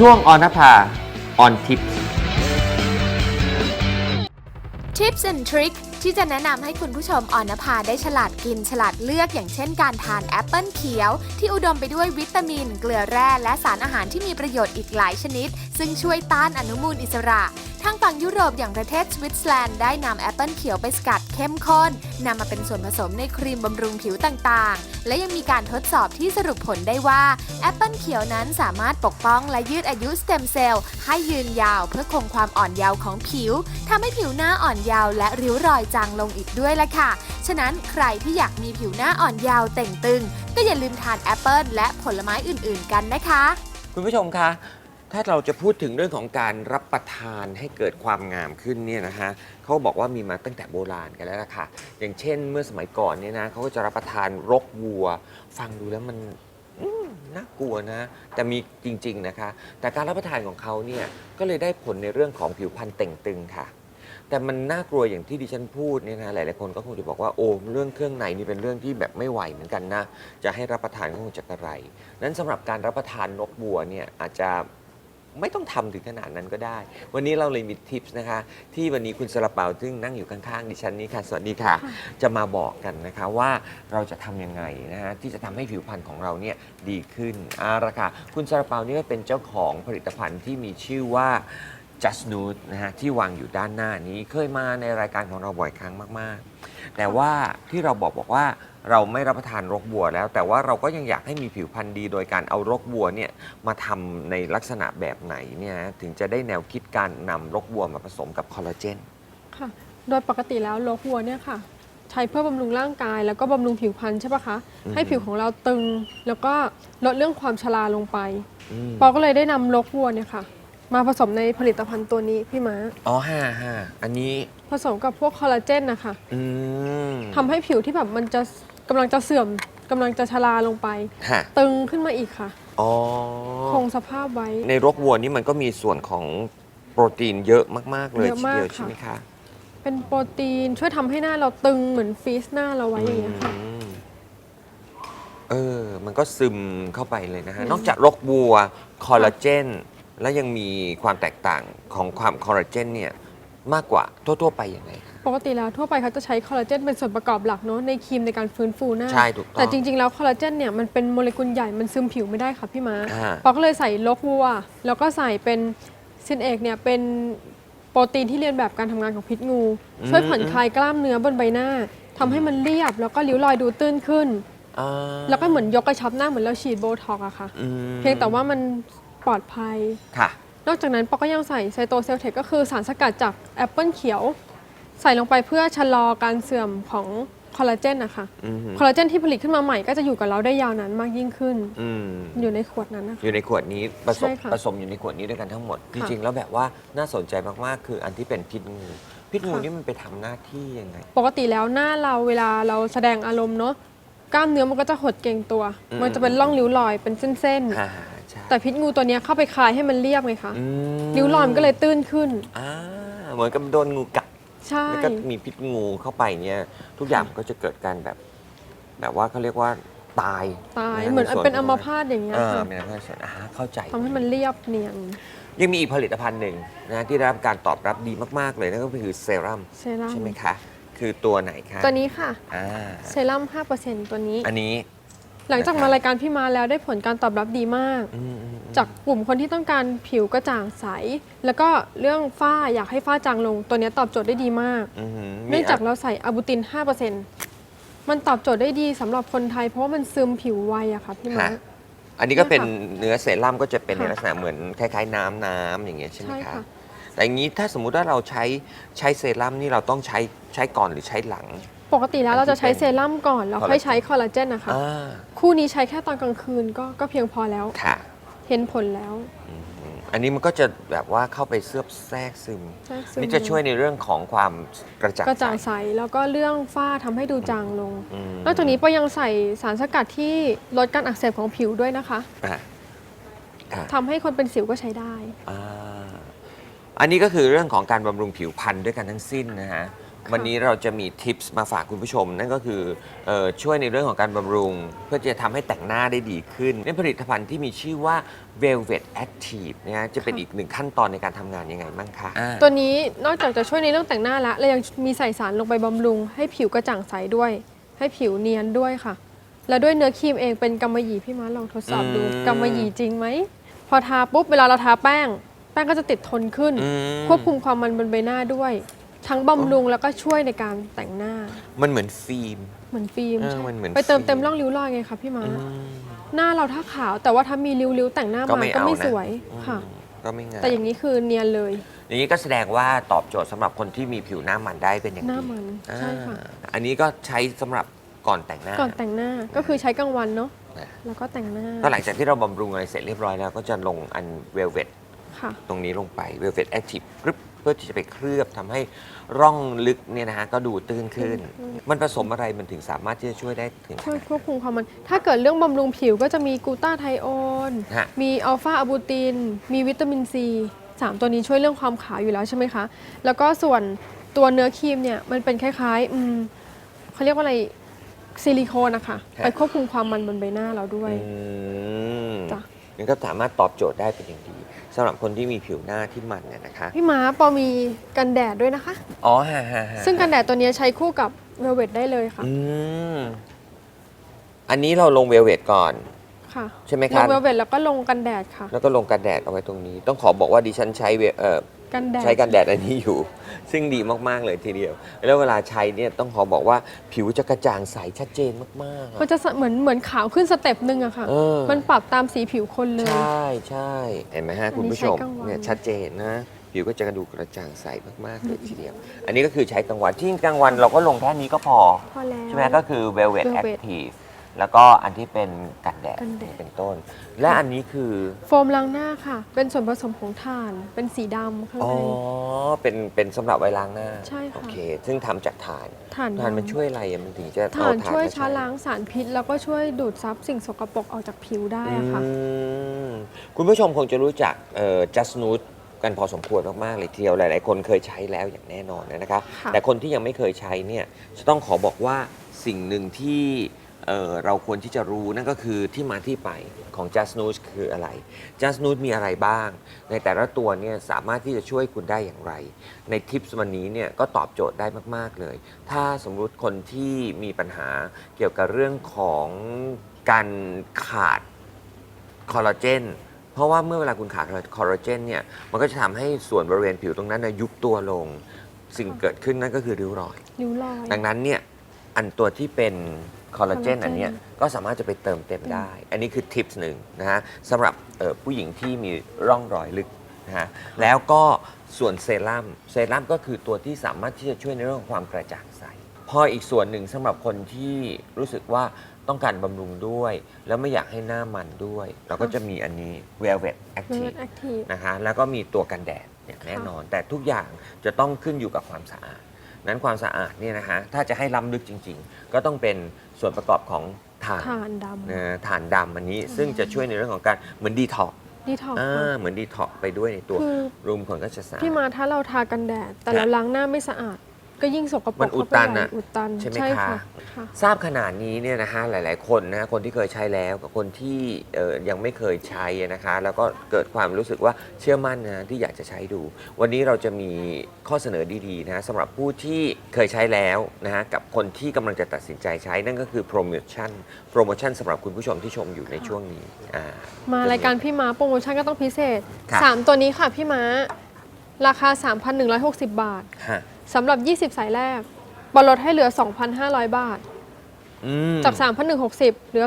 ช่วงออนภาออนทิป Tips and Trick ที่จะแนะนำให้คุณผู้ชมออนภาได้ฉลาดกินฉลาดเลือกอย่างเช่นการทานแอปเปิลเขียว ที่อุดมไปด้วยวิตามิน เกลือแร่ และสารอาหารที่มีประโยชน์อีกหลายชนิด ซึ่งช่วยต้านอนุมูลอิสระทางฝั่งยุโรปอย่างประเทศสวิตเซอร์แลนด์ได้นำแอปเปิลเขียวไปสกัด เข้มข้นนำมาเป็นส่วนผสมในครีมบำรุงผิวต่างๆ และยังมีการทดสอบที่สรุปผลได้ว่าแอปเปิลเขียวนั้นสามารถปกป้องและยืดอายุสเต็มเซลล์ให้ยืนยาวเพื่อคงความอ่อนเยาว์ของผิวทำให้ผิวหน้าอ่อนเยาว์และริ้วรอยจางลงอีกด้วยละค่ะ ฉะนั้นใครที่อยากมีผิวหน้าอ่อนเยาว์เต่งตึง ก็อย่าลืมทานแอปเปิลและผลไม้อื่นๆกันนะคะ คุณผู้ชมคะ ถ้าเราจะพูดถึงเรื่องของการรับประทานให้เกิดความงามขึ้นเนี่ยนะฮะเขาบอกว่ามีมาตั้งแต่โบราณกันแล้วล่ะค่ะ อย่างเช่น เมื่อสมัยก่อนเนี่ยนะเขาก็จะรับประทานรกวัว ฟังดูแล้วมันอืมน่ากลัวนะ แต่มีจริงๆนะคะ แต่การรับประทานของเขาเนี่ยก็เลยได้ผลในเรื่องของผิวพรรณเต่งตึงค่ะ แต่มันน่ากลัวอย่างที่ดิฉันพูดเนี่ยนะหลายๆคนก็คงจะบอกว่าโอ้เรื่องเครื่องในนี่เป็นเรื่องที่แบบไม่ไหวเหมือนกันนะ จะให้รับประทานก็คงจะกระไรนั้นสำหรับการรับประทานนกบัวเนี่ยอาจจะ ไม่ต้องทำถึงขนาดนั้นก็ได้ วันนี้เราเลยมีทิปส์นะคะ ที่วันนี้คุณสลาเปาซึ่งนั่งอยู่ข้างๆ ดิฉันนี้ค่ะ สวัสดีค่ะ จะมาบอกกันนะคะว่าเราจะทำยังไงนะฮะที่จะทำให้ผิวพรรณของเราเนี่ยดีขึ้นอาละค่ะคุณสลาเปานี่ก็เป็นเจ้าของผลิตภัณฑ์ที่มีชื่อว่า Just Nude นะฮะที่วางอยู่ด้านหน้านี้เคยมาในรายการของเราบ่อยครั้งมาก ๆ แต่ว่าที่เราบอกบอกว่าเราไม่รับประทานรกบัวแล้ว แต่ว่าเราก็ยังอยากให้มีผิวพรรณดี โดยการเอารกบัวเนี่ยมาทำในลักษณะแบบไหนเนี่ยนะถึงจะได้แนวคิดการนำรกบัวมาผสมกับคอลลาเจน ค่ะ โดยปกติแล้วโลกวัวเนี่ยค่ะ ใช้เพื่อบำรุงร่างกายแล้วก็บำรุงผิวพรรณใช่ปะคะ อืม ให้ผิวของเราตึงแล้วก็ลดเรื่องความชราลงไป อืมปอก็เลยได้นำโลกวัวเนี่ยค่ะ มาผสมในผลิตภัณฑ์ตัวนี้พี่ม้า อ๋อฮ่าฮ่าอันนี้ ผสมกับพวกคอลลาเจนนะคะอืมทำให้ผิวที่แบบมันจะกำลังจะเสื่อมกำลังจะชราลงไป ฮะตึงขึ้นมาอีกค่ะ อ๋อ คงสภาพไว้ ในรกวัวนี่มันก็มีส่วนของโปรตีนเยอะมาก ๆ เลยเยอะทีมากเดียวค่ะ ใช่ไหมคะเป็นโปรตีนช่วยทำให้หน้าเราตึงเหมือนฟรีซหน้าเราไว้อย่างเงี้ยค่ะ อืมเออ มันก็ซึมเข้าไปเลยนะฮะ อืม นอกจากรกบัว คอลลาเจน แล้วยังมีความแตกต่างของความคอลลาเจนเนี่ยมากกว่าทั่ว ๆ ไปยังไงคะ ปกติแล้วทั่วไปเขาจะใช้คอลลาเจนเป็นส่วนประกอบหลักเนาะในครีมในการฟื้นฟูหน้า ใช่ถูกต้องแต่จริง ๆ แล้วคอลลาเจนเนี่ยมันเป็นโมเลกุลใหญ่มันซึมผิวไม่ได้ค่ะพี่ม้าอ่า ปอก็เลยใส่ลกวัว แล้วก็ใส่เป็นซินเอกเนี่ยเป็นโปรตีนที่เรียนแบบการทำงานของพิษงู ช่วยผ่อนคลายกล้ามเนื้อบนใบหน้าทำให้มันเรียบแล้วก็ริ้วรอยดูตื้นขึ้น อ่าแล้วก็เหมือนยกกระชับหน้าเหมือนเราฉีดโบท็อกซ์อะค่ะ อืม เพียงแต่ว่ามัน ปลอดภัย ค่ะ นอกจากนั้นปอก็ยังใส่ไซโตเซลเทคก็คือสารสกัดจากแอปเปิลเขียว ใส่ลงไปเพื่อชะลอการเสื่อมของคอลลาเจนนะคะอืมคอลลาเจนที่ผลิตขึ้นมาใหม่ก็จะอยู่กับเราได้ยาวนานมากยิ่งขึ้น อืมอยู่ในขวดนั้นนะคะ อยู่ในขวดนี้ผสมใช่ค่ะผสมอยู่ในขวดนี้ด้วยกันทั้งหมด จค่ะ ริง ๆ แล้วแบบว่าน่าสนใจมากๆ คืออันที่เป็นพิษงูพิษงูค่ะนี่มันไปทำหน้าที่ยังไง ปกติแล้วหน้าเราเวลาเราแสดงอารมณ์เนาะกล้ามเนื้อมันก็จะหดเกร็งตัว อืม มันจะเป็นร่องริ้วรอยเป็นเส้น อ่าใช่ๆ แต่พิษงูตัวเนี้ยเข้าไปคลายให้มันเรียบไงคะอืมริ้วรอยมันก็เลยตื้นขึ้น อ่าเหมือนกับโดนงูกัด ใช่ แล้วก็มีพิษงูเข้าไปเนี่ยทุกอย่างมันก็จะเกิดการแบบ แบบว่าเขาเรียกว่าตายตายะเหมือนใส่วเป็นอัขงมพาตอย่างเงี้ยเออค่ะเป็นอัมพาตส่วนอ่าเข้าใจ ทำให้มันเรียบเนียนยังมีอีกผลิตภัณฑ์หนึ่งนะที่ได้รับการตอบรับดีมาก ๆ เลยนั่นก็คือเซรั่มเซรั่มใช่ไหมคะ คือตัวไหนคะตัวนี้ค่ะ อ่าเซรั่ม5%ตัวนี้ อันนี้ หลังจากมารายการพี่มาแล้วได้ผลการตอบรับดีมาก อืมอืมอืมจากกลุ่มคนที่ต้องการผิวกระจ่างใส แล้วก็เรื่องฝ้าอยากให้ฝ้าจางลง ตัวเนี้ยตอบโจทย์ได้ดีมาก อืมมีเนื่องจากเราใส่อะบูติน 5%มันตอบโจทย์ได้ดีสำหรับคนไทย เพราะว่ามันซึมผิวไวอะค่ะพี่มาฮะอันนี้ก็เป็นเนี่ยค่ะเนื้อเซรั่มก็จะเป็นในค่ะ ลักษณะเหมือนคล้ายๆ น้ำน้ำอย่างเงี้ยใช่ไหมใช่คะค่ะ แต่อย่างนี้ถ้าสมมุติว่าเราใช้ใช้เซรั่มนี่เราต้องใช้ใช้ก่อนหรือใช้หลัง ปกติแล้วเราจะใช้อันที่เซเป็นรั่มก่อนแล้วค่อยใช้คอลลาเจนนะคะ อ่าคู่นี้ใช้แค่ตอนกลางคืนก็ก็เพียงพอแล้ว ค่ะเห็นผลแล้วอืมอันนี้มันก็จะแบบว่าเข้าไปเสื้อบแทรกซึมแทรกซึมนี่จะช่วยในเรื่องของความกระจ่างกระจ่างใสใสแล้วก็เรื่องฝ้าทำให้ดูจางลง อืมนอกจากนี้ปอยังใส่สารสกัดที่ลดการอักเสบของผิวด้วยนะคะอะอะทำให้คนเป็นสิวก็ใช้ได้ อ่าอันนี้ก็คือเรื่องของการบำรุงผิวพรรณด้วยกันทั้งสิ้นนะฮะ วันนี้เราจะมีทิปส์มาฝากคุณผู้ชม นั่นก็คือเออช่วยในเรื่องของการบำรุง เพื่อจะทำให้แต่งหน้าได้ดีขึ้นเป็นผลิตภัณฑ์ที่มีชื่อว่า Velvet Active นะฮะจะเป็นอีกหนึ่งขั้นตอนในการทำงานยังไงบ้างคะอ่า ตัวนี้นอกจากจะช่วยในเรื่องแต่งหน้าแล้วเรายังมีใส่สารลงไปบำรุง ให้ผิวกระจ่างใสด้วย ให้ผิวเนียนด้วยค่ะ แล้วด้วยเนื้อครีมเองเป็นกำมะหยี่พี่ม้าลองทดสอบดูอืม กำมะหยี่จริงไหม พอทาปุ๊บเวลาเราทาแป้ง แป้งก็จะติดทนขึ้น อืม ควบคุมความมันบนใบหน้าด้วย ทั้งบำรุงแล้วก็ช่วยในการแต่งหน้า มันเหมือนฟิล์ม เหมือนฟิล์มเออใช่มันเหมือนไปเติมฟิล์ม เต็มร่องริ้วรอยไงคะพี่ม้าอืม หน้าเราถ้าขาวแต่ว่าถ้ามีริ้วๆแต่งหน้าก็มาไม่ก็เอาไม่นะ สวยค่ะอืมก็ไม่งามแต่อย่างนี้คือเนียนเลย อย่างนี้ก็แสดงว่าตอบโจทย์สำหรับคนที่มีผิวหน้ามันได้เป็นอย่างดีหน้ามันใช่ค่ะ อ่าอันนี้ก็ใช้สำหรับก่อนแต่งหน้า ก่อนแต่งหน้าก็คือใช้กลางวันเนาะนะ แล้วก็แต่งหน้าก็หลังจากที่เราบำรุงอะไรเสร็จเรียบร้อยแล้ว ก็จะลงอันเวลเวตค่ะ ตรงนี้ลงไป Velvet Active กรึบเพื่อที่จะไปเคลือบทำให้ร่องลึกเนี่ยนะฮะก็ดูตื้นขึ้น มันผสมอะไรมันถึงสามารถที่จะช่วยได้ถึงขช่วยนาด ควบคุมความมัน ถ้าเกิดเรื่องบำรุงผิวก็จะมีกลูตาไทโอน ฮะ มีอัลฟาอะบูติน มีวิตามินซีสามตัวนี้ช่วยเรื่องความขาวอยู่แล้วใช่ไหมคะ แล้วก็ส่วนตัวเนื้อครีมเนี่ยมันเป็นคล้ายๆอืมเขาเรียกว่าอะไรซิลิโคนนะคะ ไปควบคุมความมันบนใบหน้าเราด้วย อืมจ้ะ มันก็สามารถตอบโจทย์ได้เป็นอย่างดีสำหรับคนที่มีผิวหน้าที่มันเนี่ยนะคะ พี่ม้าปอมีกันแดดด้วยนะคะ อ๋อฮะฮะฮะซึ่งกันแดดตัวนี้ใช้คู่กับเวลเวตได้เลยค่ะอืมอันนี้เราลงเวลเวตก่อน ค่ะใช่ไหมลคะ งเวลเวตแล้วก็ลงกันแดดค่ะ แล้วก็ลงกันแดดเอาไว้ตรงนี้ ต้องขอบอกว่าดิฉันใช้เวเอ่อ กันแดด ใช้กันแดดอันนี้อยู่ ซึ่งดีมาก ๆ เลยทีเดียว แล้วเวลาใช้เนี่ยต้องขอบอกว่าผิวจะกระจ่างใสชัดเจนมากๆอะ มันจะเหมือนเหมือนขาวขึ้นสเต็ปหนึ่งอะค่ะ เออ มันปรับตามสีผิวคนเลยใช่ใช่เห็นไหมฮะ คุณผู้ชมอันนี้ใช้กลางวัน เนี่ยชัดเจนนะ ผิวก็จะกระดูกกระจ่างใสมากๆเลยทีเดียว อันนี้ก็คือใช้กลางวันที่กลางวันเราก็ลงแค่นี้ก็พอ พอแล้ว ใช่ไหมก็คือ Velvet Velvet Active แล้วก็อันที่เป็นกันแดดกันแดด เป็นต้น และอันนี้คือโฟมล้างหน้าค่ะ เป็นส่วนผสมของถ่าน เป็นสีดำข้างอ๋อใน เป็นเป็นสำหรับไว้ล้างหน้าใช่ค่ะ โอเค ซึ่งทำจากถ่านถ่านถ่านมันดำช่วยอะไรอะมันถึงจะถ่านเอช่วยมช้าใล้างสารพิษ แล้วก็ช่วยดูดซับสิ่งสกปรกออกจากผิวได้อะค่ะ อืมคุณผู้ชมคงจะรู้จักเอ่อ Just Nude กันพอสมควรมาก ๆ เลยทีเดียวหลาย ๆ คนเคยใช้แล้วอย่างแน่นอนนะคะ ค่ะ แต่คนที่ยังไม่เคยใช้เนี่ยจะต้องขอบอกว่าสิ่งหนึ่งที่ เอ่อเราควรที่จะรู้นั่นก็คือที่มาที่ไปของ Just Nude คืออะไร Just Nude มีอะไรบ้าง ในแต่ละตัวเนี่ยสามารถที่จะช่วยคุณได้อย่างไร ในทิปส์วันนี้เนี่ยก็ตอบโจทย์ได้มาก ๆ เลย ถ้าสมมุติคนที่มีปัญหาเกี่ยวกับเรื่องของการขาดคอลลาเจนเพราะว่าเมื่อเวลาคุณขาดคอลลาเจนเนี่ยมันก็จะทำให้ส่วนบริเวณผิวตรงนั้นนะยุบตัวลง สิ่งเกิดขึ้นนั่นก็คือริ้วรอย ริ้วรอย ดังนั้นเนี่ยอันตัวที่เป็น คอลลาเจนคอลลาเจนอันเนี้ยก็สามารถจะไปเติมเต็มได้ อันนี้คือทิปส์หนึ่งนะฮะสำหรับเอ่อผู้หญิงที่มีร่องรอยลึกนะฮะแล้วก็ส่วนเซรั่มเซรั่มก็คือตัวที่สามารถที่จะช่วยในเรื่องของความกระจ่างใสพออีกส่วนหนึ่งสำหรับคนที่รู้สึกว่าต้องการบำรุงด้วย แล้วไม่อยากให้หน้ามันด้วย เราก็จะมีอันนี้ Velvet เวล Active แอคทีฟนะคะแล้วก็มีตัวกันแดดอย่างแน่นอน แต่ทุกอย่างจะต้องขึ้นอยู่กับความสะอาด นั้นความสะอาดเนี่ยนะฮะถ้าจะให้ล้ำลึกจริง ๆ ก็ต้องเป็นส่วนประกอบของถ่านถ่านดำนะถ่านดำอันนี้ซึ่งจะช่วยในเรื่องของการเหมือนดีท็อกดีท็อกอ่าเหมือนดีท็อกไปด้วยในตัวคือ รูมขนก็จะสะอาด พี่มาถ้าเราทากันแดด แต่เราล้างหน้าไม่สะอาด ก็ยิ่งสกปรกมันอุดเข้าไปตันใหญ่อะอุดตันใช่ไหมใช่คะค่ะค่ะ ทราบขนาดนี้เนี่ยนะฮะหลาย ๆ คนนะคนที่เคยใช้แล้วกับคนที่เอ่อยังไม่เคยใช้นะคะ แล้วก็เกิดความรู้สึกว่าเชื่อมั่นนะที่อยากจะใช้ดู วันนี้เราจะมีข้อเสนอดีๆนะสำหรับผู้ที่เคยใช้แล้วนะฮะกับคนที่กำลังจะตัดสินใจใช้นั่นก็คือโปรโมชั่นโปรโมชั่นสำหรับคุณผู้ชมที่ชมอยู่ในช่วงนี้อ่า มารายการพี่ม้าโปรโมชั่นก็ต้องพิเศษ ครับ 3 ตัวนี้ค่ะพี่ม้า ราคา 3,160 บาท ฮะ สำหรับ 20 สายแรกบอลลดให้เหลือ 2,500 บาท อืม จาก 3,160 เหลือ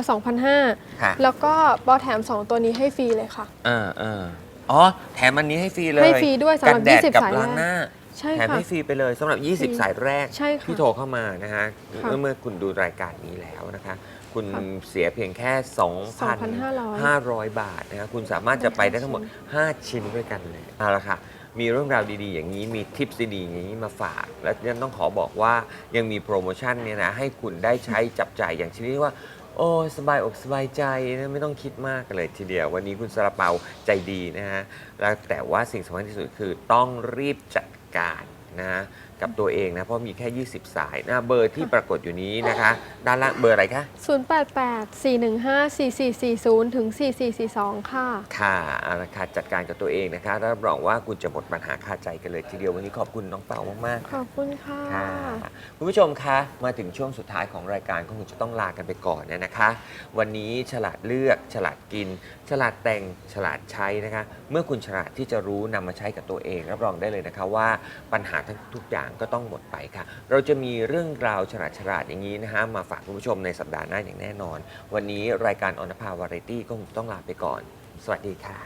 2,500ค่ะแล้วก็บอแถม 2 ตัวนี้ให้ฟรีเลยค่ะอ่าอ่าอ๋อ แถมอันนี้ให้ฟรีเลยให้ฟรีด้วยสำหรับกันแดด20กับสายแรกล้างหน้า ใช่แถมค่ะให้ฟรีไปเลยสำหรับ ฟรี20 สายแรกใช่ค่ะที่โทรเข้ามานะฮะค่ะเมื่อเมื่อคุณดูรายการนี้แล้วนะคะ คุณค่ะเสียเพียงแค่ 2,500 2,500 บาทนะฮะคุณสามารถจะไปได้ทั้งหมด 5 ชิ้นด้วยกันเลยเอาละค่ะ มีเรื่องราวดีๆ อย่างนี้มีทิปดีๆอย่างนี้มาฝาก และยังต้องขอบอกว่ายังมีโปรโมชั่นเนี่ยนะให้คุณได้ใช้จับจ่ายอย่างชนิดที่ว่า โอ้สบายอกสบายใจนะไม่ต้องคิดมากเลยทีเดียว วันนี้คุณสระเปาใจดีนะฮะแล้วแต่ว่าสิ่งสำคัญที่สุดคือต้องรีบจัดการนะฮะ กับตัวเองนะ เพราะมีแค่ 20 สายนะเบอร์ที่ปรากฏอยู่นี้นะคะ ด้านล่างเบอร์อะไรคะ088-415-4440ถึง4442 ค่ะ ค่ะเอาละค่ะจัดการกับตัวเองนะคะแล้วรับรองว่าคุณจะหมดปัญหาคาใจกันเลยทีเดียววันนี้ขอบคุณน้องเปามากๆ ขอบคุณค่ะ ค่ะคุณผู้ชมคะมาถึงช่วงสุดท้ายของรายการก็คงจะต้องลากันไปก่อนเนี่ยนะคะ วันนี้ฉลาดเลือก ฉลาดกิน ฉลาดแต่งฉลาดใช้นะคะ เมื่อคุณฉลาดที่จะรู้นำมาใช้กับตัวเอง รับรองได้เลยนะคะว่าปัญหาทั้งทุกอย่างางๆ ก็ต้องหมดไปค่ะ เราจะมีเรื่องราวฉลาดฉลาดอย่างนี้นะฮะมาฝากคุณผู้ชมในสัปดาห์หน้าอย่างแน่นอน วันนี้รายการออนภาวาไรตี้ก็คงต้องลาไปก่อน สวัสดีค่ะ